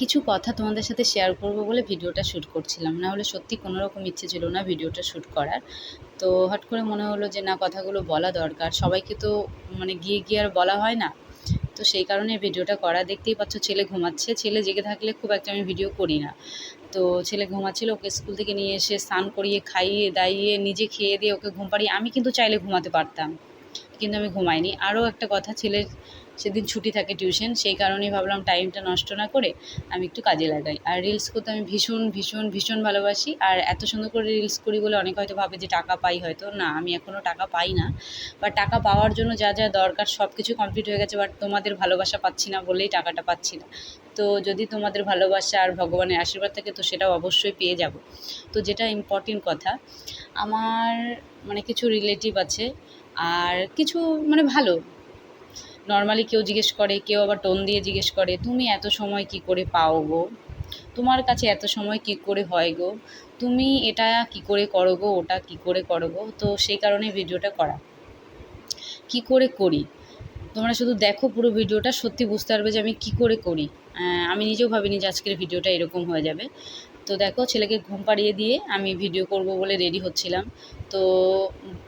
কিছু কথা তোমাদের সাথে শেয়ার করব বলে ভিডিওটা শ্যুট করছিলাম। না হলে সত্যি কোনো রকম ইচ্ছে ছিল না ভিডিওটা শ্যুট করার। তো হট করে মনে হলো যে, না, কথাগুলো বলা দরকার। সবাইকে তো মানে গিয়ে গিয়ে আর বলা হয় না। তো সেই কারণে ভিডিওটা করা। দেখতেই পাচ্ছ ছেলে ঘুমাচ্ছে। ছেলে জেগে থাকলে খুব একটা আমি ভিডিও করি না। তো ছেলে ঘুমাচ্ছিল, ওকে স্কুল থেকে নিয়ে এসে স্নান করিয়ে খাইয়ে, দাইয়ে, নিজে খেয়ে দিয়ে ওকে ঘুম পাড়িয়ে আমি কিন্তু চাইলে ঘুমাতে পারতাম। কিন্তু আমি ঘুমাইনি। আরও একটা কথা, ছেলের সেদিন ছুটি থাকে টিউশন, সেই কারণেই ভাবলাম টাইমটা নষ্ট না করে আমি একটু কাজে লাগাই। আর রিলস করতে আমি ভীষণ ভীষণ ভীষণ ভালোবাসি। আর এত সুন্দর করে রিলস করি বলে অনেকে হয়তো ভাবে যে টাকা পাই হয়তো। না, আমি এখনও টাকা পাই না। বাট টাকা পাওয়ার জন্য যা যা দরকার সব কিছু কমপ্লিট হয়ে গেছে। বাট তোমাদের ভালোবাসা পাচ্ছি না বলেই টাকাটা পাচ্ছি না। তো যদি তোমাদের ভালোবাসা আর ভগবানের আশীর্বাদ থাকে, তো সেটাও অবশ্যই পেয়ে যাব। তো যেটা ইম্পর্টেন্ট কথা, আমার মানে কিছু রিলেটিভ আছে আর কিছু মানে ভালো। নর্মালি কেউ জিজ্ঞেস করে, কেউ আবার টোন দিয়ে জিজ্ঞেস করে, তুমি এত সময় কি করে পাও গো? তোমার কাছে এত সময় কি করে হয় গো? তুমি এটা কি করে করো গো? ওটা কি করে করো গো? তো সেই কারণে ভিডিওটা করা। কি করে করি? তোমরা শুধু দেখো পুরো ভিডিওটা সত্যি বুঝতে পারবে যে আমি কি করে করি। আমি নিজেও ভাবিনি যে আজকের ভিডিওটা এরকম হয়ে যাবে। তো দেখো, ছেলেকে ঘুম পাড়িয়ে দিয়ে আমি ভিডিও করব বলে রেডি হচ্ছিলাম। তো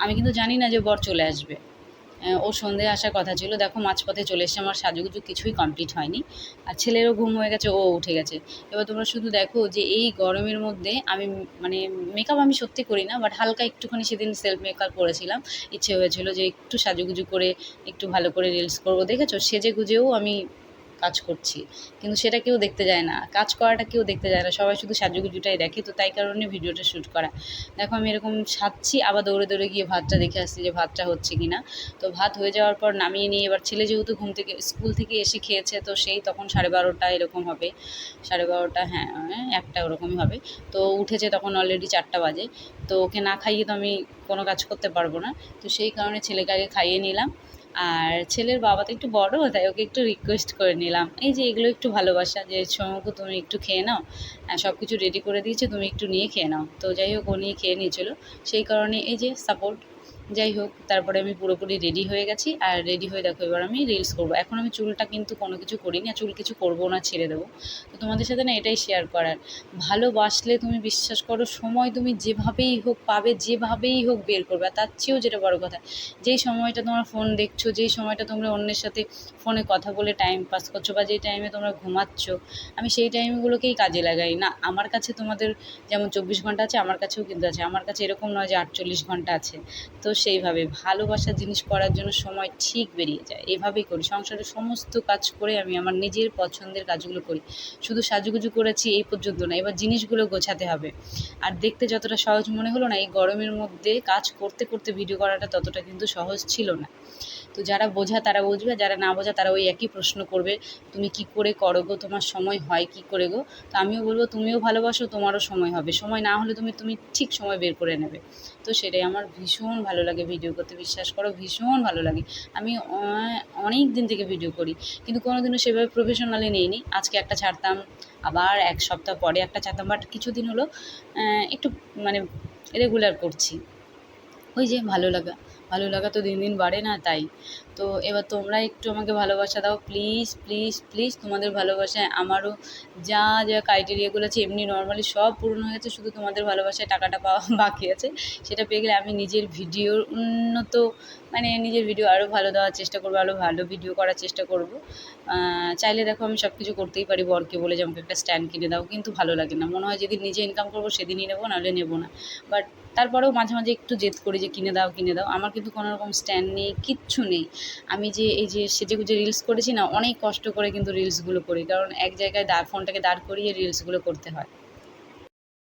আমি কিন্তু জানি না যে বর চলে আসবে। ও সন্ধে আসার কথা ছিল। দেখো, মাঝপথে চলে এসেছে। আমার সাজুগুজু কিছুই কমপ্লিট হয়নি। আর ছেলেরও ঘুম হয়ে গেছে, ও উঠে গেছে। এবার তোমরা শুধু দেখো যে এই গরমের মধ্যে আমি মানে মেকআপ আমি সত্যি করি না বাট হালকা একটুখানি সেদিন সেলফ মেকআপ করেছিলাম। ইচ্ছে হয়েছিল যে একটু সাজুগুজু করে, একটু ভালো করে রিলস করব। দেখেছ? সেজে গুজেও আমি কাজ করছি। কিন্তু সেটা কেউ দেখতে যায় না। কাজ করাটা কেউ দেখতে যায় না। সবাই শুধু সাজুগুজুটাই দেখে। তো তাই কারণে ভিডিওটা শ্যুট করা। দেখো আমি এরকম সাজছি আবার দৌড়ে দৌড়ে গিয়ে ভাতটা দেখে আসছি যে ভাতটা হচ্ছে কি না তো ভাত হয়ে যাওয়ার পর নামিয়ে নিয়ে এবার ছেলে যেহেতু ঘুম থেকে স্কুল থেকে এসে খেয়েছে তো সেই তখন সাড়ে বারোটা এরকম হবে। সাড়ে বারোটা হ্যাঁ হ্যাঁ, একটা ওরকমই হবে। তো উঠেছে তখন অলরেডি চারটা বাজে। তো ওকে না খাইয়ে তো আমি কোনো কাজ করতে পারব না। তো সেই কারণে ছেলেকে আগে খাইয়ে নিলাম। আর ছেলের বাবা তো একটু বড়, তাই ওকে একটু রিকোয়েস্ট করে নিলাম। এই যে এগুলো একটু ভালোবাসা, যে সমুকু তুমি একটু খেয়ে নাও সব কিছু রেডি করে দিয়েছে, তুমি একটু নিয়ে খেয়ে নাও। তো যাই হোক, ও নিয়ে খেয়ে নিয়েছিল। সেই কারণে এই যে সাপোর্ট যাই হোক তারপরে আমি পুরোপুরি রেডি হয়ে গেছি। আর রেডি হয়ে দেখো, এবার আমি রিলস করব। এখন আমি চুলটা কিন্তু কোনো কিছু করিনি, আর চুল কিছু করব না, ছেড়ে দেবো। তো তোমাদের সাথে না এটাই শেয়ার করার। ভালোবাসলে তুমি বিশ্বাস করো, সময় তুমি যেভাবেই হোক পাবে, যেভাবেই হোক বের করবে। আর তার চেয়েও যেটা বড় কথা, যেই সময়টা তোমার ফোন দেখছ, যেই সময়টা তোমরা অন্যের সাথে ফোনে কথা বলে টাইম পাস করছ, বা যেই টাইমে তোমরা ঘুমাচ্ছ, আমি সেই টাইমগুলোকেই কাজে লাগাই। না, আমার কাছে তোমাদের যেমন চব্বিশ ঘণ্টা আছে, আমার কাছেও কিন্তু আছে। আমার কাছে এরকম নয় যে আটচল্লিশ ঘণ্টা আছে। তো সেইভাবে ভালোবাসার জিনিস করার জন্য সময় ঠিক বেরিয়ে যায়। এভাবেই করি। সংসারের সমস্ত কাজ করে আমি আমার নিজের পছন্দের কাজগুলো করি। শুধু সাজুগুজু করেছি এই পর্যন্ত না, এবার জিনিসগুলো গোছাতে হবে। আর দেখতে যতটা সহজ মনে হলো না, এই গরমের মধ্যে কাজ করতে করতে ভিডিও করাটা ততটা কিন্তু সহজ ছিল না। তো যারা বোঝা তারা বুঝবে, যারা না বোঝা তারা ওই একই প্রশ্ন করবে, তুমি কি করে করো গো? তোমার সময় হয় কি করে গো? তো আমিও বলব, তুমিও ভালোবাসো, তোমারও সময় হবে। সময় না হলে তুমি তুমি ঠিক সময় বের করে নেবে। তো সেটাই আমার ভীষণ ভালো লাগে ভিডিও করতে বিশ্বাস করো, ভীষণ ভালো লাগে। আমি অনেক দিন থেকে ভিডিও করি, কিন্তু কোনোদিনও সেভাবে প্রফেশনালি নিইনি। আজকে একটা ছাড়তাম, আবার এক সপ্তাহ পরে একটা ছাড়তাম বাট কিছুদিন হলো একটু মানে রেগুলার করছি। ওই যে ভালো লাগা। ভালো লাগা তো দিন দিন বাড়ে না, তাই। তো এবার তোমরা একটু আমাকে ভালোবাসা দাও প্লিজ প্লিজ প্লিজ তোমাদের ভালোবাসায় আমারও যা যা ক্রাইটেরিয়াগুলো আছে, এমনি নর্মালি সব পূরণ হয়ে গেছে, শুধু তোমাদের ভালোবাসায় টাকাটা পাওয়া বাকি আছে। সেটা পেয়ে গেলে আমি নিজের ভিডিওর উন্নত মানে নিজের ভিডিও আরও ভালো দেওয়ার চেষ্টা করব আরও ভালো ভিডিও করার চেষ্টা করব। চাইলে দেখো আমি সব কিছু করতেই পারি, বরকে বলে যে আমাকে একটা স্ট্যান্ড কিনে দাও, কিন্তু ভালো লাগে না। মনে হয় যেদিন নিজে ইনকাম করব, সেদিনই নেব, নাহলে নেব না। বাট তারপরেও মাঝে মাঝে একটু জেদ করি যে কিনে দাও কিনে দাও। আমার কিন্তু কোনো রকম স্ট্যান্ড নেই, কিচ্ছু নেই। আমি যে এই যে সেজে গুজে রিলস করেছি না, অনেক কষ্ট করে কিন্তু রিলসগুলো করি। কারণ এক জায়গায় দাঁড় ফোনটাকে দাঁড় করিয়ে রিলসগুলো করতে হয়।